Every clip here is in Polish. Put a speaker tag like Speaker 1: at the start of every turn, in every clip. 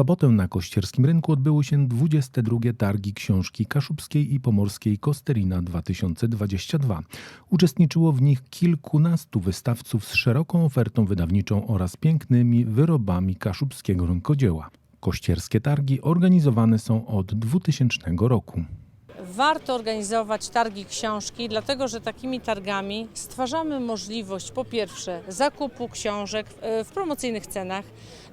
Speaker 1: sobotę na Kościerskim Rynku odbyły się 22 targi książki kaszubskiej i pomorskiej Kosterina 2022. Uczestniczyło w nich kilkunastu wystawców z szeroką ofertą wydawniczą oraz pięknymi wyrobami kaszubskiego rękodzieła. Kościerskie targi organizowane są od 2000 roku.
Speaker 2: Warto organizować targi książki, dlatego że takimi targami stwarzamy możliwość po pierwsze zakupu książek e, w promocyjnych cenach.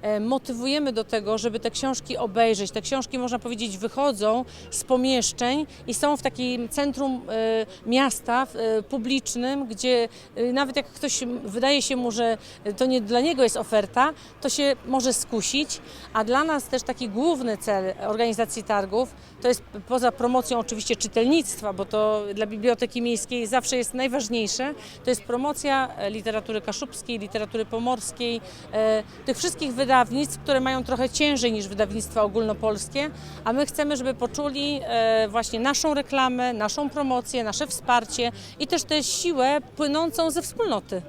Speaker 2: E, Motywujemy do tego, żeby te książki obejrzeć. Te książki, można powiedzieć, wychodzą z pomieszczeń i są w takim centrum e, miasta publicznym, gdzie nawet jak ktoś wydaje się mu, że to nie dla niego jest oferta, to się może skusić. A dla nas też taki główny cel organizacji targów to jest poza promocją oczywiście czytelnictwa, bo to dla Biblioteki Miejskiej zawsze jest najważniejsze, to jest promocja e, literatury kaszubskiej, literatury pomorskiej, e, tych wszystkich wydawnictw, które mają trochę ciężej niż wydawnictwa ogólnopolskie, a my chcemy, żeby poczuli e, właśnie naszą reklamę, naszą promocję, nasze wsparcie i też tę siłę płynącą ze wspólnoty.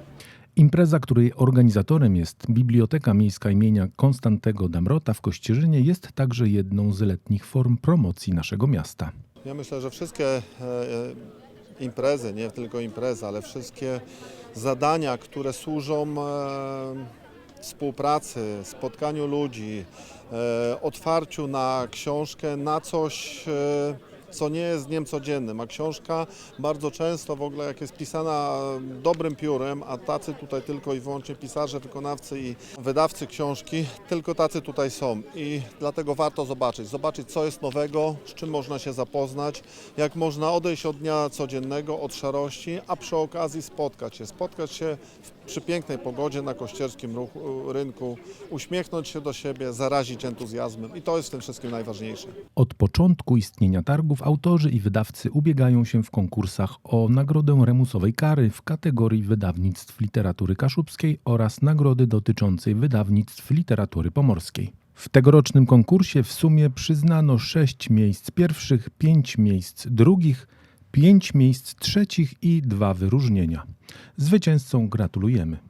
Speaker 1: Impreza, której organizatorem jest Biblioteka Miejska imienia Konstantego Damrota w Kościerzynie, jest także jedną z letnich form promocji naszego miasta.
Speaker 3: Ja myślę, że wszystkie e, e, imprezy, nie tylko imprezy, ale wszystkie zadania, które służą e, współpracy, spotkaniu ludzi, otwarciu na książkę, na coś, co nie jest dniem codziennym. A książka bardzo często w ogóle jak jest pisana dobrym piórem, a tacy tutaj tylko i wyłącznie pisarze, wykonawcy i wydawcy książki, tylko tacy tutaj są. I dlatego warto zobaczyć, zobaczyć co jest nowego, z czym można się zapoznać, jak można odejść od dnia codziennego, od szarości, a przy okazji spotkać się. Spotkać się przy pięknej pogodzie na kościerskim ruchu, rynku, uśmiechnąć się do siebie, zarazić entuzjazmem. I to jest w tym wszystkim najważniejsze.
Speaker 1: Od początku istnienia targów autorzy i wydawcy ubiegają się w konkursach o nagrodę remusowej kary w kategorii wydawnictw literatury kaszubskiej oraz nagrody dotyczącej wydawnictw literatury pomorskiej. W tegorocznym konkursie w sumie przyznano 6 miejsc pierwszych, 5 miejsc drugich, 5 miejsc trzecich i dwa wyróżnienia. Zwycięzcom gratulujemy.